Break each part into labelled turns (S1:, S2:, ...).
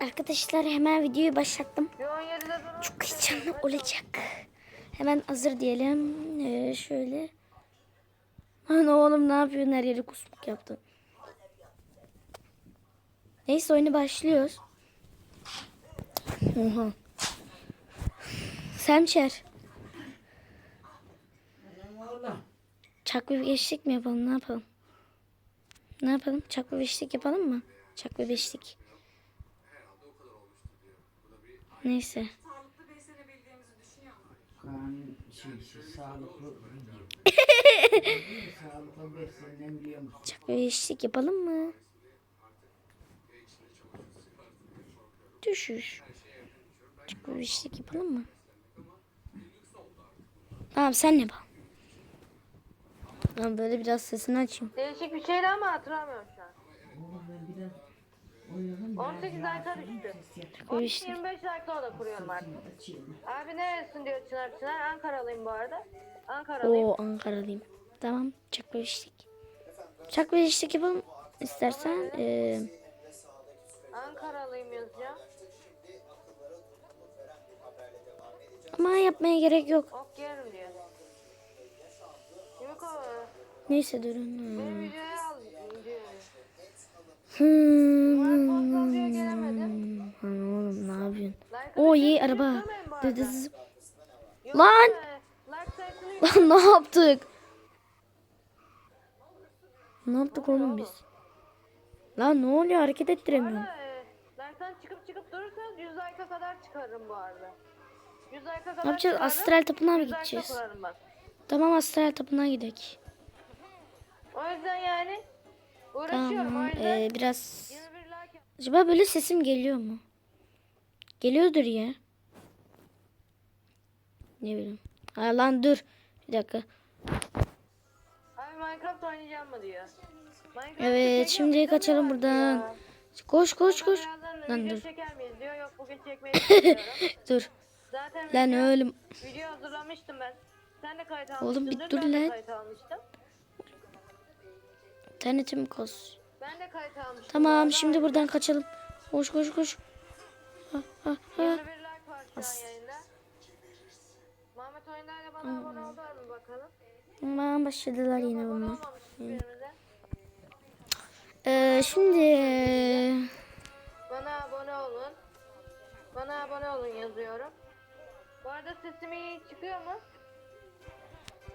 S1: Arkadaşlar hemen videoyu başlattım.
S2: Bir 17'de durun.
S1: Çok heyecanlı olacak. Hemen hazır diyelim. Ee, şöyle. Lan oğlum ne yapıyorsun her yeri kusmuk yaptın. Neyse oyunu başlıyoruz. Oha. Semçer. Çak bir beşlik mi yapalım ne yapalım? Ne yapalım? Çak bir beşlik yapalım mı? Çak bir beşlik. Neyse.
S3: Kaan şey, şey, sağlıklı sağlıklı beslenen biliyor musun?
S1: Bir beşlik yapalım mı? Düşüş. Bir beşlik yapalım mı? Tamam sen ne bak. Tamam böyle biraz sesini açayım.
S2: Değişik bir şeydi ama hatırlamıyorum şu an.
S3: Oğlum ben biraz.
S2: 18 dakika düştü.
S1: Çak bir beşlik.
S2: 25 dakika o da kuruyorum artık. Abi neresin diyor Çınar Çınar. Ankaralıyım bu arada. Ankaralıyım.
S1: Oo Ankara'lıyım. Tamam çak beşlik. Çak beşlik yapalım istersen. Ee,
S2: Ankaralıyım yazacağım.
S1: ama yapmaya gerek yok.
S2: Ok yerim diyor.
S1: Neyse durun.
S2: benim videoya al diyor.
S1: Hmm.
S2: Ulan post diyor gelemedim.
S1: Lan oğlum ne
S2: atın,
S1: iyi araba. Lan! Lan ne yaptık? Ne yaptık oğlum biz? Lan ne oluyor hareket ettiremiyorum.
S2: Like'tan çıkıp çıkıp durursanız 100 like'a kadar çıkarırım bu arada. 100 like'a kadar
S1: Ne yapacağız? Astral tapınağa mı
S2: 100 like'a
S1: gideceğiz? Tamam astral tapınağa gidelim.
S2: O yüzden yani uğraşıyorum.
S1: Tamam
S2: o yüzden
S1: ee, biraz...
S2: 21 like
S1: Acaba böyle sesim geliyor mu? Geliyordur ya. Ne bileyim. Ha lan dur. Bir dakika.
S2: Abi Minecraft oynayacağım mı diyor. Minecraft
S1: Evet şimdi kaçalım buradan. Koş koş koş. Lan dur.
S2: çeker miyiz diyor. Yok bugün çekmeyi düşünmüyorum.
S1: Dur.
S2: Zaten
S1: Lan
S2: video,
S1: oğlum.
S2: video hazırlamıştım ben. Sen de kayıt
S1: Oğlum
S2: almıştındır.
S1: bir dur
S2: ben de
S1: lan.
S2: kayıt almıştım.
S1: Kos.
S2: Ben de kayıt almıştım.
S1: Tamam şimdi buradan kaçalım. Koş koş koş. Ha, ha, ha.
S2: 21 like var şu an yayında. Muhammed Oyunlar'la bana abone oldular mı bakalım?
S1: Aman başladılar yine bunlar.
S2: birbirimize.
S1: Ee, şimdi
S2: Bana abone olun. Bana abone olun yazıyorum. Bu arada sesim iyi çıkıyor mu?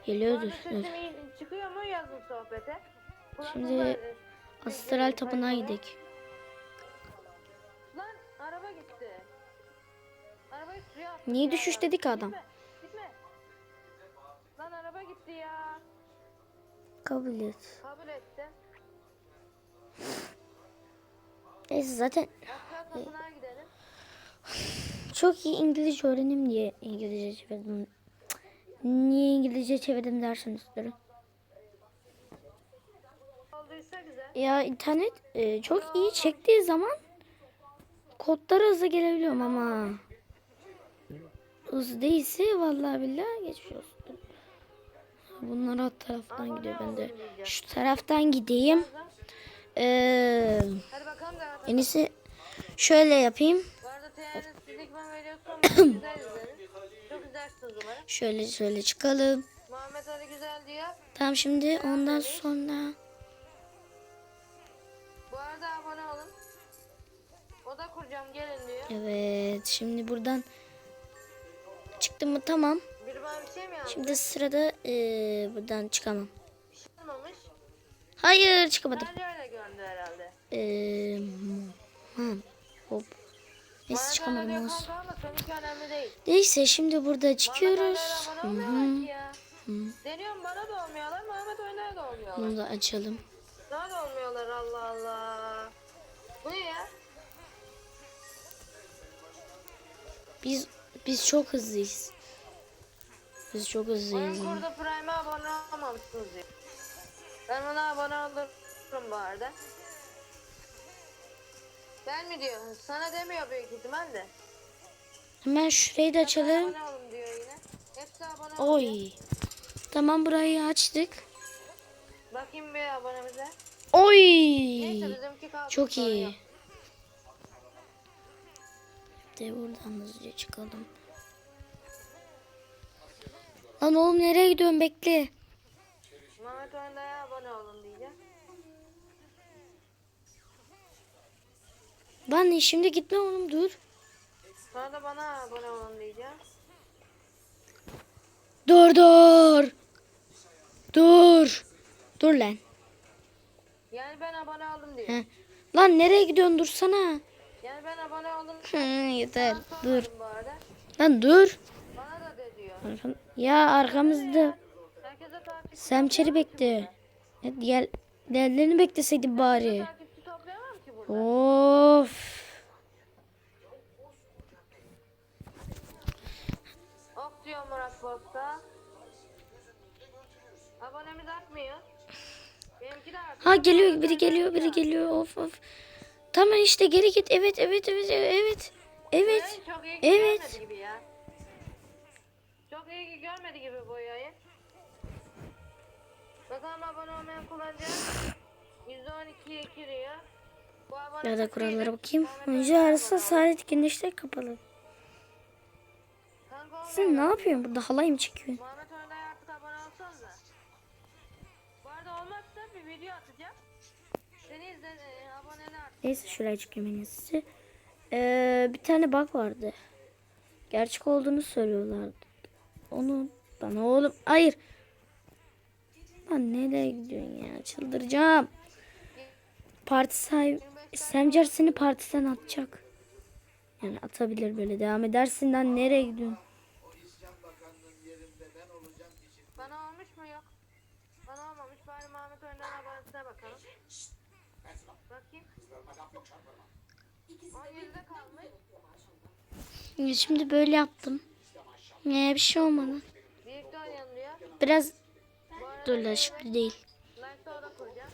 S1: Geliyordur.
S2: sesim iyi çıkıyor mu yazın sohbete.
S1: Şimdi Astral tapınağa gidelim. Niye düşüş dedik adam?
S2: Gitme, gitme. Lan araba gitti ya.
S1: Kabul et.
S2: Kabul etti.
S1: Neyse zaten
S2: gidelim.
S1: çok iyi İngilizce öğrenim diye İngilizce çevirdim. Niye İngilizce çevirdim derseniz durun. Ya internet e, çok iyi çektiği zaman kodlara hızlı gelebiliyorum ama hızlı değilse vallahi billahi geçmiş olsun. Bunlar alt taraftan gidiyor ben de şu taraftan gideyim. Ee, en iyisi şöyle yapayım. Şöyle şöyle çıkalım. Tamam şimdi ondan sonra
S2: Bu arada abone olun. Oda kuracağım gelin diyor.
S1: evet şimdi buradan çıktım mı tamam.
S2: Biri bana bir şey mi?
S1: Şimdi sırada ee, buradan çıkamam.
S2: Bir şey olmamış.
S1: Hayır çıkamadım.
S2: Sadece öyle göründü herhalde.
S1: Ee, hmm, hop.
S2: Bu
S1: Neyse çıkamadım olsun.
S2: kanka ama seninki önemli değil.
S1: Neyse şimdi burada çıkıyoruz.
S2: Ya.
S1: Hı.
S2: Deniyorum bana da olmuyorlar, Muhammed Oyun'a da olmuyorlar.
S1: Bunu da açalım.
S2: Daha da olmuyorlar Allah Allah. Bu ne ya?
S1: Biz biz çok hızlıyız. Biz çok hızlıyız. yani.
S2: kurdu Prime'e abone olmamışsınız. Ben ona abone olurum bu arada. Ben mi diyor? Sana demiyor büyük ihtimalle.
S1: Hemen şurayı da açalım.
S2: Abone olun diyor yine. Hepsi abone olun.
S1: Oy. Tamam burayı açtık.
S2: Bakayım bir abonemize.
S1: Oy.
S2: Neyse bizimki kaldı.
S1: Çok iyi.
S2: yok.
S1: İşte buradan hızlıca çıkalım. Lan oğlum nereye gidiyorsun bekle.
S2: Mehmet Oyunda'ya abone olun diyeceğim.
S1: Lan şimdi gitme oğlum dur.
S2: Sonra da bana abone olun diyeceğim.
S1: Dur dur. Dur. Dur lan.
S2: Yani ben abone oldum diyor.
S1: Heh. Lan nereye gidiyorsun dursana.
S2: Ben abone oldum.
S1: Hı, yeter dur. Lan dur.
S2: Bana da de diyor.
S1: Arkam- Ya arkamızda.
S2: Herkese takipçi
S1: Semçeri bekle. Evet, gel. Diğerlerini bekleseydin bari.
S2: takipçi toplayamam ki burada.
S1: Of.
S2: Ok diyor Murat Posta. Abonemiz artmıyor. Benimki de artıyor.
S1: Ha geliyor biri geliyor biri geliyor of of. Tamam işte geri git. Evet evet evet evet. Evet.
S2: Çok iyi
S1: Evet.
S2: gibi ya. Çok iyi görmedi gibi bu yayın. Bakalım abone olmayan kullanıcı. %12 giriyor.
S1: Ya da kurallara bakayım. Önce arası saadet güneşler kapalı. Sen ne yapıyorsun burada halay mı çekiyorsun?
S2: Muhammed Önday'a artık abone olsanıza. Bu arada olmazsa bir video atacağım.
S1: Neyse şuraya çıkayım en iyisi. Ee, bir tane bug vardı. Gerçek olduğunu söylüyorlardı. Onu bana oğlum hayır. Lan nereye gidiyorsun ya? Çıldıracağım. Parti sahibi Semcer seni partiden atacak. Yani atabilir böyle devam edersin lan nereye gidiyorsun?
S2: Bana olmuş mu yok? Bana olmamış. Bari Muhammed Önday'ın abonesine bakalım. Bakayım. 17'de kalmış.
S1: Ya Şimdi böyle yaptım. Ne bir şey olmadı.
S2: Birlikte oynayalım diyor.
S1: Biraz dur şimdi değil.
S2: Like'da oda kuracağım.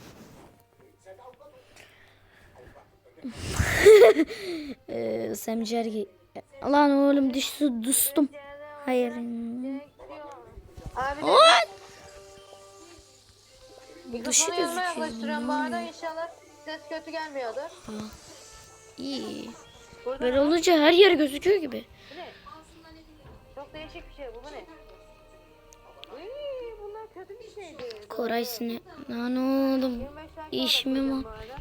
S1: Ee, Semcer gi- Lan oğlum düştü düştüm. Hayır.
S2: Abi de!
S1: Dışı
S2: mikrofonu yaklaştırıyorum bu arada inşallah ses kötü gelmiyordur.
S1: İyi.
S2: Burada
S1: Böyle olunca her yer gözüküyor gibi.
S2: bu ne? Çok değişik bir şey bu bu ne? Uy, bunlar kötü bir şeydi.
S1: Koray seni. Lan oğlum.
S2: 25 like
S1: İşimi mi?
S2: bu arada.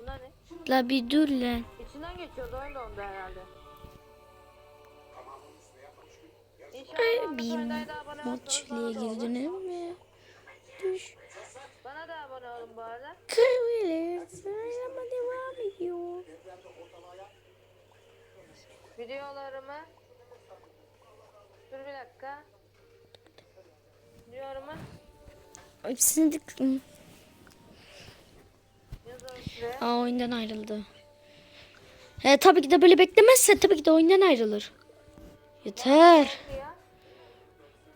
S2: Bunlar ne?
S1: La bir dur lan.
S2: İçinden geçiyordu da onda herhalde. İnşallah
S1: Ay,
S2: Muhammed
S1: bir
S2: Önday'a da abone olursanız bana da? Olun bu arada.
S1: Kıvırır. Ama devam ediyor.
S2: Videolarımı Dur bir dakika. Videolarımı
S1: Hepsini
S2: şuraya.
S1: Aa oyundan ayrıldı. He tabii ki de böyle beklemezse tabii ki de oyundan ayrılır. Yeter.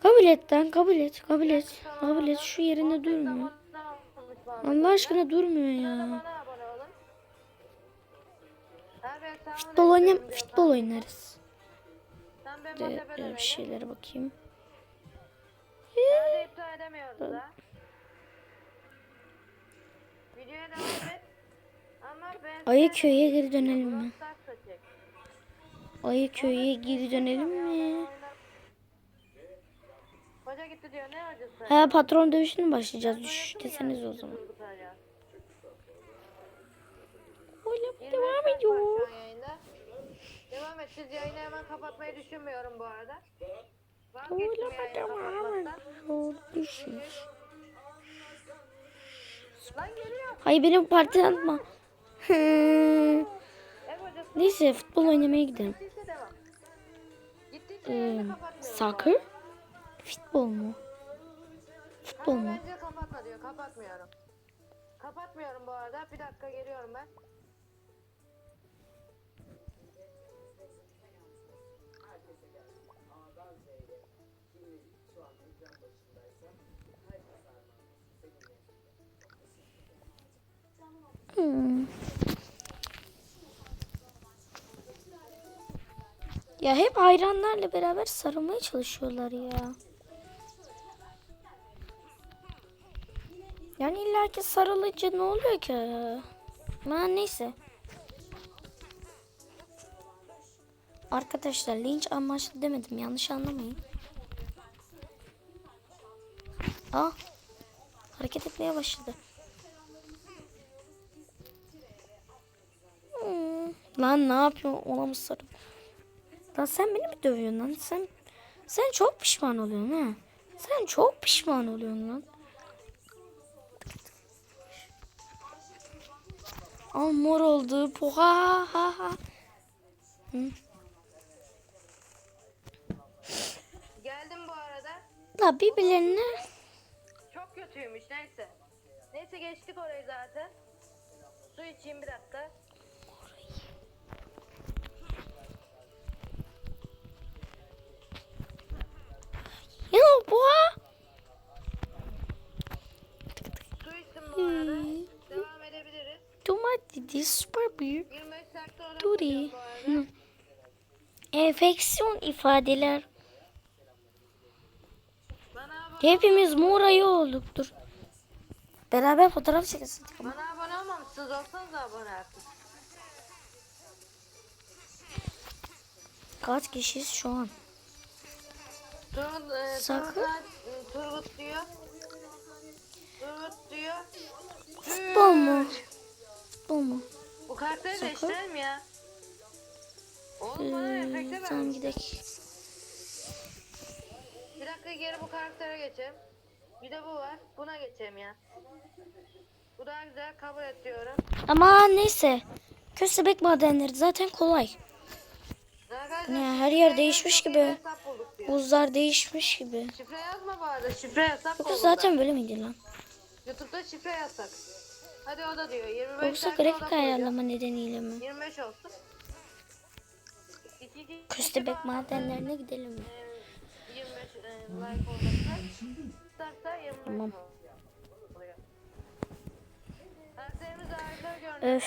S1: Kabul et lan kabul et kabul et. Kabul et şu yerinde durmuyor. Allah aşkına durmuyor ya. Futbol
S2: diyor
S1: futbol oynarız. De, e, bir şeylere bakayım. Ayı köye geri dönelim mi? Ayı köye geri dönelim mi?
S2: Hoca gitti diyor ne hocası?
S1: Ha patron dövüşüne mi başlayacağız? Düş deseniz o zaman.
S2: 25
S1: devam ediyor.
S2: Devam et. Siz yayını hemen kapatmayı düşünmüyorum bu arada. Yayını
S1: devam ediyor. Düşün. Hayır benim partiden atma. Neyse futbol oynamaya gidelim. Ee, soccer? Futbol mu? Futbol mu?
S2: bence kapatma diyor. Kapatmıyorum. Kapatmıyorum bu arada. Bir dakika geliyorum ben.
S1: Hmm. Ya hep hayranlarla beraber sarılmaya çalışıyorlar ya. Yani illa ki sarılınca ne oluyor ki? Ha neyse. Arkadaşlar linç amaçlı demedim. Yanlış anlamayın. Aa. Hareket etmeye başladı. Hmm, Lan ne yapıyorsun? Ona mı sarım? Lan sen beni mi dövüyorsun lan? Sen sen çok pişman oluyorsun ha. Sen çok pişman oluyorsun lan. Al mor oldu. Poha ha ha.
S2: Geldim bu arada.
S1: La birbirlerine
S2: Çok kötüymüş neyse. Neyse geçtik orayı zaten. Su içeyim bir dakika.
S1: Duri. Enfeksiyon ifadeler. Hepimiz morayı olduk. Dur. Beraber fotoğraf çekilsin.
S2: bana abone olmamışsınız olsanız abone artık.
S1: Kaç kişiyiz şu an?
S2: Turgut, e,
S1: Sakın.
S2: Turgut, e, Turgut diyor. Turgut diyor.
S1: Futbol mu? Futbol mu?
S2: Bu kartları
S1: Sakın.
S2: değiştirelim ya. Oğlum bana
S1: Ee,
S2: efekte
S1: tamam gidelim.
S2: Bir dakika geri bu karaktere geçelim. Bir de bu var. Buna geçelim ya. Bu daha güzel kabul ediyorum.
S1: Ama neyse. Köstebek madenleri zaten kolay.
S2: Arkadaşlar,
S1: Ne, her yer değişmiş gibi. Buzlar değişmiş gibi.
S2: Şifre yazma bu arada. Şifre yasak Google'da.
S1: zaten böyle miydi lan?
S2: YouTube'da şifre yasak. Hadi o da diyor. 25
S1: Yoksa grafik ayarlama nedeniyle mi?
S2: 25 olsun.
S1: Köstebek madenlerine gidelim mi?
S2: Ee, 25 e, like olmasına. İsterse 25
S1: Tamam. Öf.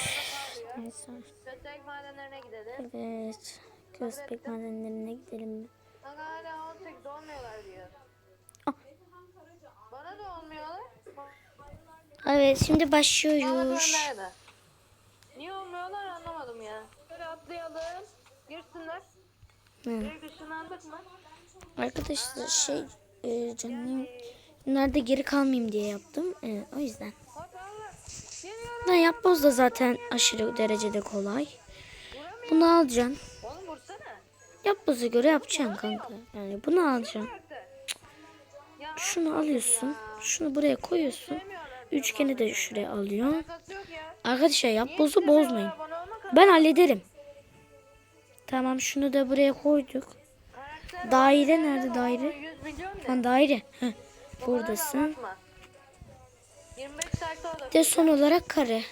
S1: Neyse.
S2: Köstebek madenlerine gidelim.
S1: Evet. Köstebek madenlerine gidelim mi?
S2: Kanka hala 18 olmuyorlar diyor.
S1: Ah.
S2: Bana da olmuyorlar.
S1: Evet şimdi başlıyoruz.
S2: nerede? Niye olmuyorlar anlamadım ya. Böyle atlayalım. Girsinler.
S1: Hı.
S2: Direkt ışınlandık mı?
S1: Arkadaşlar şey e, canım nerede geri kalmayayım diye yaptım. E, o yüzden. Ben yapboz da zaten aşırı derecede kolay. Bunu alacaksın.
S2: Oğlum vursana.
S1: Yapboza göre yapacaksın kanka. Yani bunu alacaksın. Şunu alıyorsun. Şunu buraya koyuyorsun. Üçgeni de şuraya
S2: ya.
S1: Arkadaşlar yapbozu
S2: Niye
S1: bozmayın. Ben hallederim. Tamam şunu da buraya koyduk. Daire nerede daire?
S2: 100 milyon ne?
S1: Lan daire. Heh, buradasın.
S2: abartma. 25 dakika orada.
S1: Bir de son olarak kare.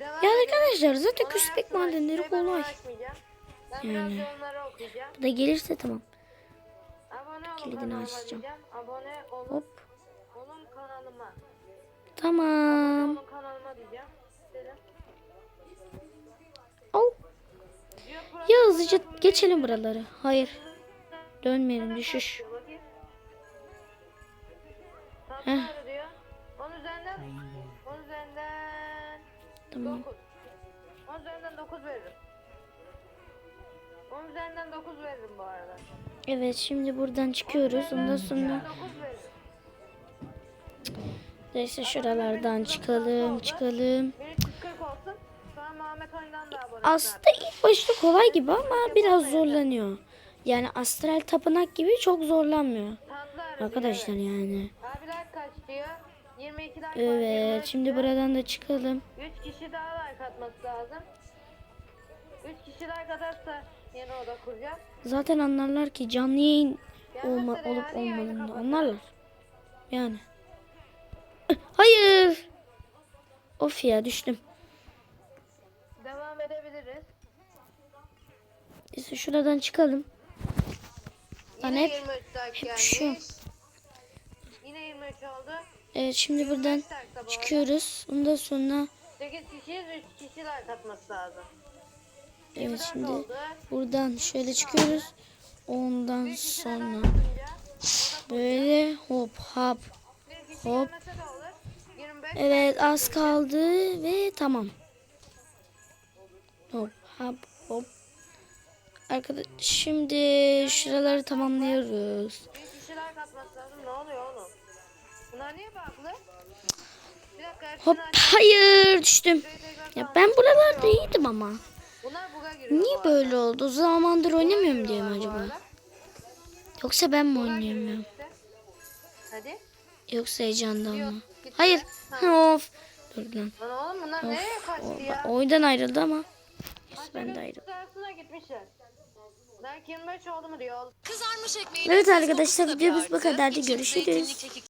S1: Ya arkadaşlar zaten
S2: yapma,
S1: madenleri kolay. Yani. Bu da gelirse tamam. Kilidini açacağım. Tamam. Oh. Ya hızlıca geçelim buraları. Hayır. Dönmeyelim düşüş.
S2: diyor, bakayım.
S1: Heh.
S2: Tatlı diyor. 10 üzerinden 10 üzerinden
S1: Tamam.
S2: 9. 10 üzerinden 9 veririm. 10 üzerinden 9 veririm bu arada.
S1: Evet şimdi buradan çıkıyoruz. Ondan sonra
S2: 9 veririm.
S1: Neyse şuralardan çıkalım çıkalım.
S2: 1340 olsun. Sonra Muhammed Oyun'dan da abone
S1: Aslında ilk başta kolay gibi ama biraz zorlanıyor. Yani astral tapınak gibi çok zorlanmıyor. Arkadaşlar yani.
S2: Abiler kaç diyor? 22 like var,
S1: Evet
S2: 24
S1: şimdi buradan da çıkalım.
S2: 3 kişi daha like atması lazım. 3 kişi like atarsa yeni oda kuracağım.
S1: Zaten anlarlar ki canlı yayın olma, olup olmadığını anlarlar. Yani. Hayır. Of ya düştüm.
S2: Devam edebiliriz.
S1: Neyse şuradan çıkalım. Ben
S2: Yine
S1: hep
S2: 23 like
S1: hep düşüyorum.
S2: gelmiş. Yine 23 oldu.
S1: Evet şimdi buradan çıkıyoruz. Ondan sonra
S2: 8 kişiyiz 3 kişi like atması lazım.
S1: evet
S2: 24
S1: şimdi buradan şöyle çıkıyoruz. Ondan sonra böyle hop hop. Hop. Evet az kaldı ve tamam. Hop Hop hop. Arkadaş şimdi şuraları tamamlıyoruz.
S2: Bir kişiler katması lazım. Ne oluyor oğlum? Bunlar niye baklı? Bir dakika
S1: Hop hayır düştüm. Ya ben buralarda iyiydim ama. Niye böyle oldu? O zamandır oynamıyorum diye mi acaba? Yoksa ben mi oynayamıyorum? Yoksa heyecandan mı? Hayır. Of. Dur lan.
S2: Lan oğlum bunlar nereye kaçtı
S1: O-
S2: ya?
S1: oyundan ayrıldı ama. Neyse, ben de ayrıldım.
S2: Belki 25 oldu mu diyor.
S4: Kızarmış ekmeğin
S1: Evet arkadaşlar, videomuz bu kadardı. Görüşürüz.